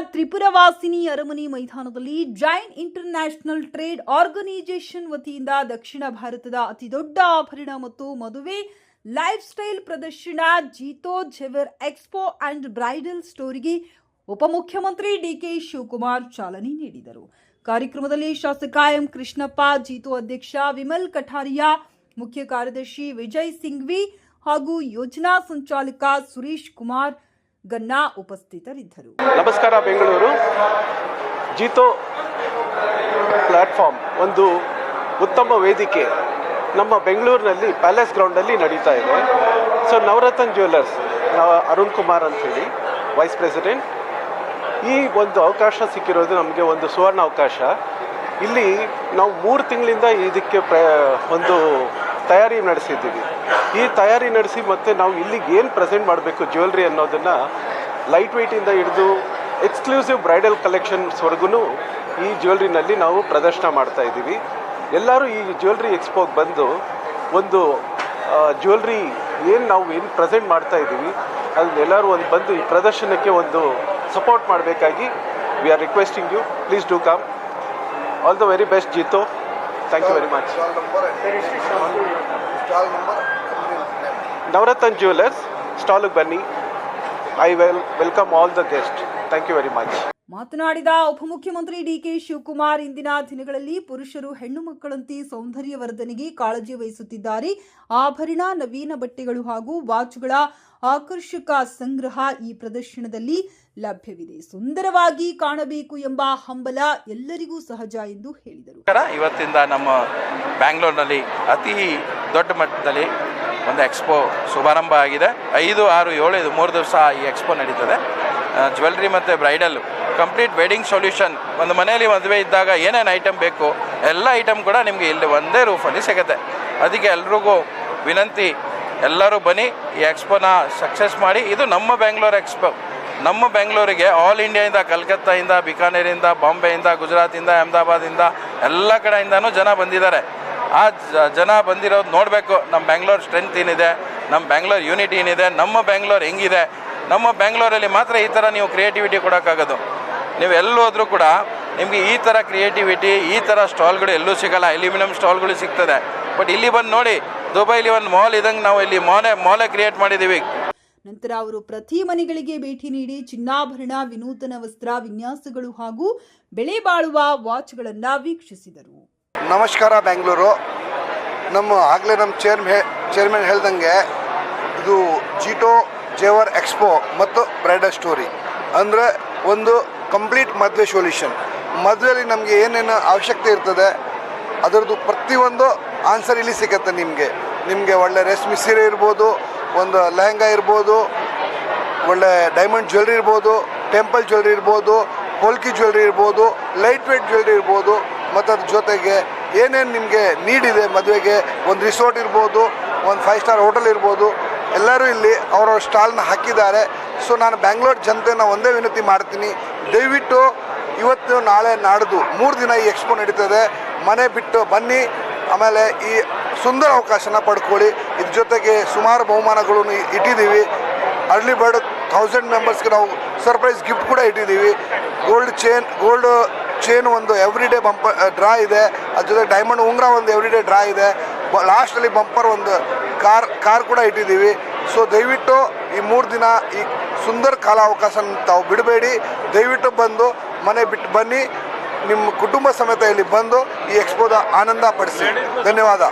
ತ್ರಿಪುರವಾಸಿನಿ ಅರಮನೆ ಮೈದಾನದಲ್ಲಿ Jain international trade organisation ವತಿಯಿಂದ ದಕ್ಷಿಣ ಭಾರತದ ಅತಿದೊಡ್ಡ ಆಭರಣ ಮತ್ತು ಮದುವೆ ಲೈಫ್ ಸ್ಟೈಲ್ ಪ್ರದರ್ಶನ JITO Zevar expo and bridal ಸ್ಟೋರಿಗೆ ಉಪಮುಖ್ಯಮಂತ್ರಿ ಡಿಕೆ ಶಿವಕುಮಾರ್ ಚಾಲನೆ ನೀಡಿದರು. ಕಾರ್ಯಕ್ರಮದಲ್ಲಿ ಶಾಸಕ ಎಂ ಕೃಷ್ಣಪ್ಪ ಜೀತು ಅಧ್ಯಕ್ಷ ವಿಮಲ್ ಕಠಾರಿಯಾ, ಮುಖ್ಯ ಕಾರ್ಯದರ್ಶಿ ವಿಜಯ್ ಸಿಂಗ್ವಿ ಹಾಗೂ ಯೋಜನಾ ಸಂಚಾಲಕ ಸುರೇಶ್ ಕುಮಾರ್ ಗನ್ನಾ ಉಪಸ್ಥಿತರಿದ್ದರು. ನಮಸ್ಕಾರ ಬೆಂಗಳೂರು. ಜೀತೋ ಪ್ಲಾಟ್ಫಾರ್ಮ್ ಒಂದು ಉತ್ತಮ ವೇದಿಕೆ ನಮ್ಮ ಬೆಂಗಳೂರಿನಲ್ಲಿ ಪ್ಯಾಲೇಸ್ ಗ್ರೌಂಡಲ್ಲಿ ನಡೀತಾ ಇದೆ. ಸೊ, ನವರತ್ನ ಜ್ಯುವೆಲ್ಲರ್ಸ್ ಅರುಣ್ ಕುಮಾರ್ ಅಂತೇಳಿ ವೈಸ್ ಪ್ರೆಸಿಡೆಂಟ್. ಈ ಒಂದು ಅವಕಾಶ ಸಿಕ್ಕಿರೋದು ನಮಗೆ ಒಂದು ಸುವರ್ಣ ಅವಕಾಶ. ಇಲ್ಲಿ ನಾವು ಮೂರು ತಿಂಗಳಿಂದ ಇದಕ್ಕೆ ಒಂದು ತಯಾರಿ ನಡೆಸಿದ್ದೀವಿ. ಈ ತಯಾರಿ ನಡೆಸಿ ಮತ್ತೆ ನಾವು ಇಲ್ಲಿಗೆ ಏನು ಪ್ರೆಸೆಂಟ್ ಮಾಡಬೇಕು ಜ್ಯುವೆಲ್ರಿ ಅನ್ನೋದನ್ನು ಲೈಟ್ ವೆಯ್ಟಿಂದ ಹಿಡಿದು ಎಕ್ಸ್ಕ್ಲೂಸಿವ್ ಬ್ರೈಡಲ್ ಕಲೆಕ್ಷನ್ಸ್ವರೆಗೂ ಈ ಜ್ಯುವೆಲ್ರಿನಲ್ಲಿ ನಾವು ಪ್ರದರ್ಶನ ಮಾಡ್ತಾ ಇದ್ದೀವಿ. ಎಲ್ಲರೂ ಈ ಜ್ಯುವೆಲ್ರಿ ಎಕ್ಸ್ಪೋಗೆ ಬಂದು ಒಂದು ಜ್ಯುವೆಲ್ರಿ ಏನು ನಾವು ಏನು ಪ್ರೆಸೆಂಟ್ ಮಾಡ್ತಾ ಇದ್ದೀವಿ ಅಲ್ಲಿ ಎಲ್ಲರೂ ಒಂದು ಬಂದು ಈ ಪ್ರದರ್ಶನಕ್ಕೆ ಒಂದು ಸಪೋರ್ಟ್ ಮಾಡಬೇಕಾಗಿ we are requesting you please do come all the very best JITO thank you very much stall number stall number Navratna jewellers ಸ್ಟಾಲಿಗೆ ಬನ್ನಿ I well welcome all the guest thank you very much ಮಾತನಾಡಿದ ಉಪಮುಖ್ಯಮಂತ್ರಿ DK Shivakumar, ಇಂದಿನ ದಿನಗಳಲ್ಲಿ ಪುರುಷರು, ಹೆಣ್ಣು ಮಕ್ಕಳಂತೆ ಸೌಂದರ್ಯವರ್ಧನೆಗೆ ಕಾಳಜಿ ವಹಿಸುತ್ತಿದ್ದಾರೆ. ಆಭರಣ ನವೀನ ಬಟ್ಟೆಗಳು ಹಾಗೂ ವಾಚ್ಗಳ ಆಕರ್ಷಕ ಸಂಗ್ರಹ ಈ ಪ್ರದರ್ಶನದಲ್ಲಿ ಲಭ್ಯವಿದೆ. ಸುಂದರವಾಗಿ ಕಾಣಬೇಕು ಎಂಬ ಹಂಬಲ ಎಲ್ಲರಿಗೂ ಸಹಜ ಎಂದು ಹೇಳಿದರು. ಇವತ್ತಿಂದ ನಮ್ಮ ಬ್ಯಾಂಗ್ಳೂರ್ನಲ್ಲಿ ಅತಿ ದೊಡ್ಡ ಮಟ್ಟದಲ್ಲಿ ಒಂದು ಎಕ್ಸ್ಪೋ ಶುಭಾರಂಭ ಆಗಿದೆ. ಐದು, ಆರು, ಏಳು, ಇದು ಮೂರು ದಿವಸ ಈ ಎಕ್ಸ್ಪೋ ನಡೀತದೆ. ಜ್ಯುವೆಲ್ರಿ ಮತ್ತು ಬ್ರೈಡಲ್ ಕಂಪ್ಲೀಟ್ ವೆಡ್ಡಿಂಗ್ ಸೊಲ್ಯೂಷನ್ ಒಂದು ಮನೆಯಲ್ಲಿ ಮದುವೆ ಇದ್ದಾಗ ಏನೇನು ಐಟಮ್ ಬೇಕು, ಎಲ್ಲ ಐಟಮ್ ಕೂಡ ನಿಮಗೆ ಇಲ್ಲಿ ಒಂದೇ ರೂಫಲ್ಲಿ ಸಿಗುತ್ತೆ. ಅದಕ್ಕೆ ಎಲ್ರಿಗೂ ವಿನಂತಿ, ಎಲ್ಲರೂ ಬನ್ನಿ, ಈ ಎಕ್ಸ್ಪೋನ ಸಕ್ಸಸ್ ಮಾಡಿ. ಇದು ನಮ್ಮ ಬೆಂಗಳೂರು ಎಕ್ಸ್ಪೋ ನಮ್ಮ ಬೆಂಗಳೂರಿಗೆ ಆಲ್ ಇಂಡಿಯಾಯಿಂದ ಕಲ್ಕತ್ತಾಯಿಂದ ಬಿಕಾನೇರಿಂದ ಬಾಂಬೆಯಿಂದ ಗುಜರಾತಿಂದ ಅಹಮದಾಬಾದಿಂದ ಎಲ್ಲ ಕಡೆಯಿಂದನೂ ಜನ ಬಂದಿದ್ದಾರೆ. ಆ ಜನ ಬಂದಿರೋದು ನೋಡಬೇಕು. ನಮ್ಮ ಬೆಂಗಳೂರು ಸ್ಟ್ರೆಂತ್ ಏನಿದೆ ನಮ್ಮ ಬೆಂಗಳೂರು ಯೂನಿಟಿ ಏನಿದೆ, ನಮ್ಮ ಬೆಂಗಳೂರು ಹೆಂಗಿದೆ ನಮ್ಮ ಬೆಂಗಳೂರಲ್ಲಿ ಮಾತ್ರ ಈ ಥರ ನೀವು ಕ್ರಿಯೇಟಿವಿಟಿ ಕೊಡೋಕ್ಕಾಗೋದು. ನೀವು ಎಲ್ಲೋದ್ರೂ ಕೂಡ ನಿಮಗೆ ಈ ಥರ ಕ್ರಿಯೇಟಿವಿಟಿ ಈ ಥರ ಸ್ಟಾಲ್ಗಳು ಎಲ್ಲೂ ಸಿಗಲ್ಲ. ಅಲ್ಯೂಮಿನಿಯಂ ಸ್ಟಾಲ್ಗಳು ಸಿಗ್ತದೆ. ಬಟ್ ಇಲ್ಲಿ ಬಂದು ನೋಡಿ ದುಬೈಲಿ ಒಂದು ಮಾಲ್ ಇದಂಗೆ ನಾವು ಇಲ್ಲಿ ಮಾಲೆ ಮಾಲೆ ಕ್ರಿಯೇಟ್ ಮಾಡಿದ್ದೀವಿ ನಂತರ ಅವರು ಪ್ರತಿ ಮನೆಗಳಿಗೆ ಭೇಟಿ ನೀಡಿ ಚಿನ್ನಾಭರಣ ವಿನೂತನ ವಸ್ತ್ರ ವಿನ್ಯಾಸಗಳು ಹಾಗೂ ಬೆಲೆ ಬಾಳುವ ವಾಚ್ಗಳನ್ನು ವೀಕ್ಷಿಸಿದರು. ನಮಸ್ಕಾರ ಬೆಂಗಳೂರು. ನಮ್ಮ ಆಗಲೇ ನಮ್ಮ ಚೇರ್ಮೆ ಚೇರ್ಮನ್ ಹೇಳ್ದಂಗೆ ಇದು ಜೀಟೋ ಜೇವರ್ ಎಕ್ಸ್ಪೋ ಮತ್ತು ಬ್ರೈಡಲ್ ಸ್ಟೋರಿ. ಅಂದರೆ ಒಂದು ಕಂಪ್ಲೀಟ್ ಮದುವೆ ಸೊಲ್ಯೂಷನ್. ಮದುವೆಯಲ್ಲಿ ನಮಗೆ ಏನೇನು ಅವಶ್ಯಕತೆ ಇರ್ತದೆ, ಅದರದ್ದು ಪ್ರತಿಯೊಂದು ಆನ್ಸರ್ ಇಲ್ಲಿ ಸಿಗುತ್ತೆ ನಿಮಗೆ. ನಿಮಗೆ ಒಳ್ಳೆ ರೇಷ್ಮೆ ಸೀರೆ ಇರ್ಬೋದು, ಒಂದು ಲೆಹಂಗಾ ಇರ್ಬೋದು, ಒಳ್ಳೆ ಡೈಮಂಡ್ ಜ್ಯುವೆಲ್ರಿ ಇರ್ಬೋದು ಟೆಂಪಲ್ ಜ್ಯುವೆಲ್ರಿ ಇರ್ಬೋದು ಪೋಲ್ಕಿ ಜ್ಯುವೆಲ್ರಿ ಇರ್ಬೋದು ಲೈಟ್ ವೇಟ್ ಜ್ಯುವೆಲ್ರಿ ಇರ್ಬೋದು, ಮತ್ತು ಅದ್ರ ಜೊತೆಗೆ ಏನೇನು ನಿಮಗೆ ನೀಡಿದೆ ಮದುವೆಗೆ, ಒಂದು ರಿಸೋರ್ಟ್ ಇರ್ಬೋದು, ಒಂದು ಫೈವ್ ಸ್ಟಾರ್ ಹೋಟೆಲ್ ಇರ್ಬೋದು ಎಲ್ಲರೂ ಇಲ್ಲಿ ಅವರವ್ರ ಸ್ಟಾಲ್ನ ಹಾಕಿದ್ದಾರೆ. ಸೊ ನಾನು ಬ್ಯಾಂಗ್ಳೂರ್ ಜನತೆನ ಒಂದೇ ವಿನಂತಿ ಮಾಡ್ತೀನಿ. ದಯವಿಟ್ಟು ಇವತ್ತು ನಾಳೆ ನಾಡ್ದು ಮೂರು ದಿನ ಈ ಎಕ್ಸ್ಪೋ ನಡೀತದೆ. ಮನೆ ಬಿಟ್ಟು ಬನ್ನಿ. ಆಮೇಲೆ ಈ ಸುಂದರ ಅವಕಾಶನ ಪಡ್ಕೊಳ್ಳಿ. ಇದ್ರ ಜೊತೆಗೆ ಸುಮಾರು ಬಹುಮಾನಗಳನ್ನು ಇಟ್ಟಿದ್ದೀವಿ. ಅರ್ಲಿ ಬರ್ಡ್ ಥೌಸಂಡ್ ಮೆಂಬರ್ಸ್ಗೆ ನಾವು ಸರ್ಪ್ರೈಸ್ ಗಿಫ್ಟ್ ಕೂಡ ಇಟ್ಟಿದ್ದೀವಿ. ಗೋಲ್ಡ್ ಚೇನ್ ಗೋಲ್ಡ್ ಚೇನ್ ಒಂದು ಎವ್ರಿ ಡೇ ಬಂಪ, ಡ್ರಾ ಇದೆ. ಅದ್ರ ಜೊತೆ ಡೈಮಂಡ್ ಉಂಗುರ ಒಂದು ಎವ್ರಿ ಡೇ ಡ್ರಾ ಇದೆ. ಲಾಸ್ಟಲ್ಲಿ ಬಂಪರ್ ಒಂದು ಕಾರ್ ಕಾರ್ ಕೂಡ ಇಟ್ಟಿದ್ದೀವಿ. ಸೊ ದಯವಿಟ್ಟು ಈ ಮೂರು ದಿನ ಈ ಸುಂದರ ಕಾಲಾವಕಾಶ ತಾವು ಬಿಡಬೇಡಿ. ದಯವಿಟ್ಟು ಬಂದು ಮನೆ ಬಿಟ್ಟು ಬನ್ನಿ. ನಿಮ್ಮ ಕುಟುಂಬ ಸಮೇತ ಇಲ್ಲಿ ಬಂದು ಈ ಎಕ್ಸ್ಪೋದ ಆನಂದ ಪಡಿಸಿ. ಧನ್ಯವಾದ.